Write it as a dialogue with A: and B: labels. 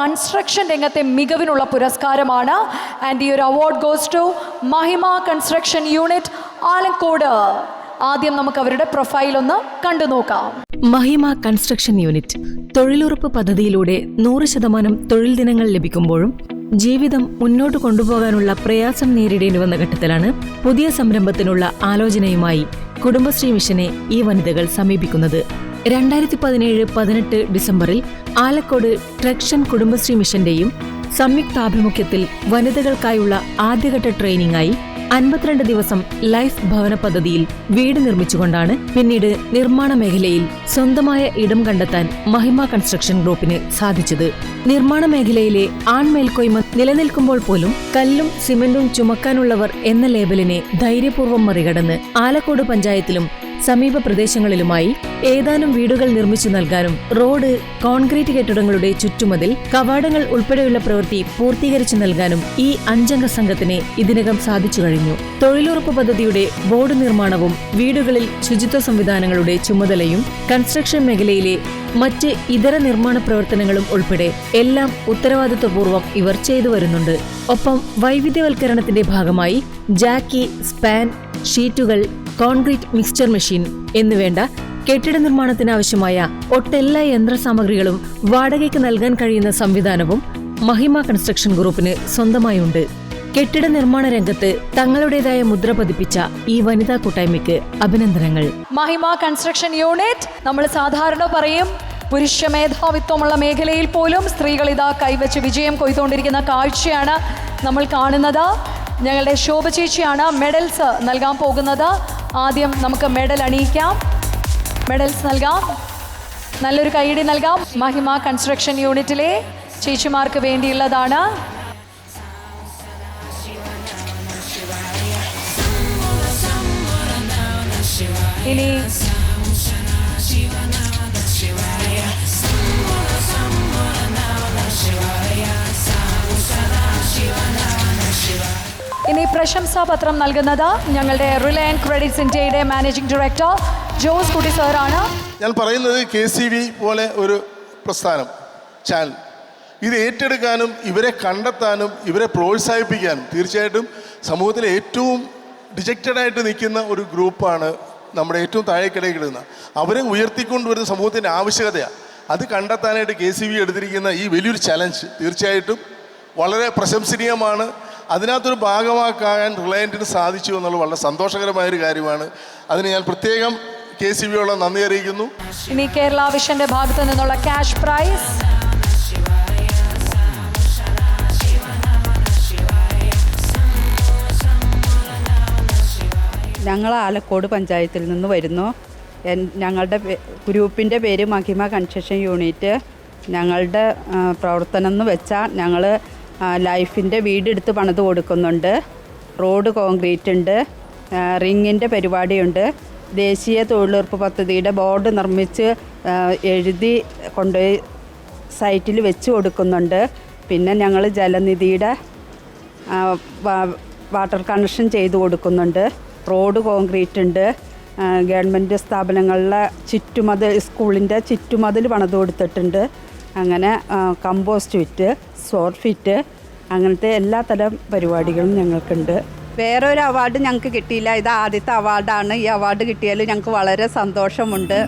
A: Construction രംഗത്തെ മികവിനുള്ള പുരസ്കാരമാണ്. And ഈ ഒരു award goes to Mahima construction unit Alakode ആദ്യം നമുക്ക് അവരുടെ പ്രൊഫൈൽ ഒന്ന് കണ്ടു നോക്കാം.
B: മഹിമ കൺസ്ട്രക്ഷൻ യൂണിറ്റ് തൊഴിലുറപ്പ് പദ്ധതിയിലൂടെ നൂറ് ശതമാനം തൊഴിൽ ദിനങ്ങൾ ലഭിക്കുമ്പോഴും ജീവിതം മുന്നോട്ട് കൊണ്ടുപോകാനുള്ള പ്രയാസം നേരിടേണ്ടി വന്ന ഘട്ടത്തിലാണ് പുതിയ സംരംഭത്തിനുള്ള ആലോചനയുമായി കുടുംബശ്രീ മിഷനെ ഈ വനിതകൾ സമീപിക്കുന്നത്. രണ്ടായിരത്തി പതിനേഴ് പതിനെട്ട് ഡിസംബറിൽ ആലക്കോട് ട്രക്ഷൻ കുടുംബശ്രീ മിഷന്റെയും സംയുക്താഭിമുഖ്യത്തിൽ വനിതകൾക്കായുള്ള ആദ്യഘട്ട ട്രെയിനിങ്ങായി അൻപത്തിരണ്ട് ദിവസം ലൈഫ് ഭവന പദ്ധതിയിൽ വീട് നിർമ്മിച്ചുകൊണ്ടാണ് പിന്നീട് നിർമ്മാണ മേഖലയിൽ സ്വന്തമായ ഇടം കണ്ടെത്താൻ മഹിമ കൺസ്ട്രക്ഷൻ ഗ്രൂപ്പിന് സാധിച്ചത്. നിർമ്മാണ മേഖലയിലെ ആൺമേൽക്കോയ്മ നിലനിൽക്കുമ്പോൾ പോലും കല്ലും സിമന്റും ചുമക്കാനുള്ളവർ എന്ന ലേബലിനെ ധൈര്യപൂർവം മറികടന്ന് ആലക്കോട് പഞ്ചായത്തിലും സമീപ പ്രദേശങ്ങളിലുമായി ഏതാനും വീടുകൾ നിർമ്മിച്ചു നൽകാനും റോഡ് കോൺക്രീറ്റ് കെട്ടിടങ്ങളുടെ ചുറ്റുമതിൽ കവാടങ്ങൾ ഉൾപ്പെടെയുള്ള പ്രവൃത്തി പൂർത്തീകരിച്ചു നൽകാനും ഈ അഞ്ചംഗ സംഘത്തിന് ഇതിനകം സാധിച്ചു കഴിഞ്ഞു. തൊഴിലുറപ്പ് പദ്ധതിയുടെ ബോർഡ് നിർമ്മാണവും വീടുകളിൽ ശുചിത്വ സംവിധാനങ്ങളുടെ ചുമതലയും കൺസ്ട്രക്ഷൻ മേഖലയിലെ മറ്റ് ഇതര നിർമ്മാണ പ്രവർത്തനങ്ങളും ഉൾപ്പെടെ എല്ലാം ഉത്തരവാദിത്വപൂർവം ഇവർ ചെയ്തു വരുന്നുണ്ട്. ഒപ്പം വൈവിധ്യവൽക്കരണത്തിന്റെ ഭാഗമായി ജാക്കി സ്പാൻ ഷീറ്റുകൾ കോൺക്രീറ്റ് മിക്സ്ചർ മെഷീൻ എന്നുവേണ്ട കെട്ടിട നിർമ്മാണത്തിന് ആവശ്യമായ ഒട്ടെല്ലാ യന്ത്രസാമഗ്രികളും വാടകയ്ക്ക് നൽകാൻ കഴിയുന്ന സംവിധാനവും മഹിമ കൺസ്ട്രക്ഷൻ ഗ്രൂപ്പിന് സ്വന്തമായുണ്ട്. കെട്ടിട നിർമ്മാണ രംഗത്ത് തങ്ങളുടേതായ മുദ്ര പതിപ്പിച്ച ഈ വനിതാ കൂട്ടായ്മയ്ക്ക് അഭിനന്ദനങ്ങൾ.
A: മഹിമ കൺസ്ട്രക്ഷൻ യൂണിറ്റ് നമ്മൾ സാധാരണ പറയും പുരുഷ മേധാവിത്വമുള്ള മേഖലയിൽ പോലും സ്ത്രീകൾ ഇതാ കൈവച്ച് വിജയം കൊയ്തുകൊണ്ടിരിക്കുന്ന കാഴ്ചയാണ് നമ്മൾ കാണുന്നത്. ഞങ്ങളുടെ ശോഭ ചേച്ചിയാണ് മെഡൽസ് നൽകാൻ പോകുന്നത്. ആദ്യം നമുക്ക് മെഡൽ അണിയിക്കാം. മെഡൽസ് നൽകാം. നല്ലൊരു കൈയടി നൽകാം. മഹിമ കൺസ്ട്രക്ഷൻ യൂണിറ്റിലെ ചേച്ചിമാർക്ക് വേണ്ടിയുള്ളതാണ്. ഇനി ഇനി പ്രശംസാപത്രം നൽകുന്നത് ഞങ്ങളുടെ റിലയൻ ക്രെഡിറ്റ്സ് ഇന്ത്യയുടെ മാനേജിംഗ് ഡയറക്ടർ ജോസ് കുട്ടി സാറാണ്.
C: ഞാൻ പറയുന്നത് കെ സി വി പോലെ ഒരു പ്രസ്ഥാനം ചാനൽ. ഇത് ഏറ്റെടുക്കാനും ഇവരെ കണ്ടെത്താനും ഇവരെ പ്രോത്സാഹിപ്പിക്കാനും തീർച്ചയായിട്ടും സമൂഹത്തിലെ ഏറ്റവും ഡിജക്റ്റഡായിട്ട് നിൽക്കുന്ന ഒരു ഗ്രൂപ്പാണ് നമ്മുടെ ഏറ്റവും താഴേക്കിടയിൽ കിടക്കുന്ന. അവരെ ഉയർത്തിക്കൊണ്ടുവരുന്ന സമൂഹത്തിന്റെ ആവശ്യകതയാണ്. അത് കണ്ടെത്താനായിട്ട് കെ സി ബി എടുത്തിരിക്കുന്ന ഈ വലിയൊരു ചലഞ്ച് തീർച്ചയായിട്ടും വളരെ പ്രശംസനീയമാണ്. അതിനകത്തൊരു ഭാഗമാക്കാൻ റിലയന്റിന് സാധിച്ചു എന്നുള്ളത് വളരെ സന്തോഷകരമായൊരു കാര്യമാണ്. അതിന് ഞാൻ പ്രത്യേകം കെ സി ബിയോളം നന്ദി അറിയിക്കുന്നു.
A: ഇനി കേരള വിഷന്റെ ഭാഗത്ത് നിന്നുള്ള ക്യാഷ് പ്രൈസ്.
D: ഞങ്ങൾ ആലക്കോട് പഞ്ചായത്തിൽ നിന്ന് വരുന്നു. ഞങ്ങളുടെ ഗ്രൂപ്പിന്റെ പേര് മഹിമ കൺസ്ട്രക്ഷൻ യൂണിറ്റ്. ഞങ്ങളുടെ പ്രവർത്തനം എന്ന് വെച്ചാൽ ഞങ്ങൾ ലൈഫിന്റെ വീടെടുത്ത് പണിത് കൊടുക്കുന്നുണ്ട്. റോഡ് കോൺക്രീറ്റ് ഉണ്ട്. റിങ്ങിന്റെ പരിപാടിയുണ്ട്. ദേശീയ തൊഴിലുറപ്പ് പദ്ധതിയുടെ ബോർഡ് നിർമ്മിച്ച് എഴുതി കൊണ്ടുപോയി സൈറ്റിൽ വെച്ച് കൊടുക്കുന്നുണ്ട്. പിന്നെ ഞങ്ങൾ ജലനിധിയുടെ വാട്ടർ കണക്ഷൻ ചെയ്തു കൊടുക്കുന്നുണ്ട്. റോഡ് കോൺക്രീറ്റ് ഉണ്ട്. ഗവൺമെന്റ് സ്ഥാപനങ്ങളിലെ ചുറ്റുമതിൽ സ്കൂളിന്റെ ചുറ്റുമതിൽ പണിത് കൊടുത്തിട്ടുണ്ട്. അങ്ങനെ കമ്പോസ്റ്റ് വിറ്റ് സോർ ഫിറ്റ് അങ്ങനത്തെ എല്ലാ തരം പരിപാടികളും ഞങ്ങൾക്കുണ്ട്. വേറെ ഒരു അവാർഡ് ഞങ്ങൾക്ക് കിട്ടിയില്ല. ഇത് ആദ്യത്തെ അവാർഡാണ് ഈ അവാർഡ് കിട്ടിയാൽ ഞങ്ങൾക്ക് വളരെ സന്തോഷമുണ്ട്.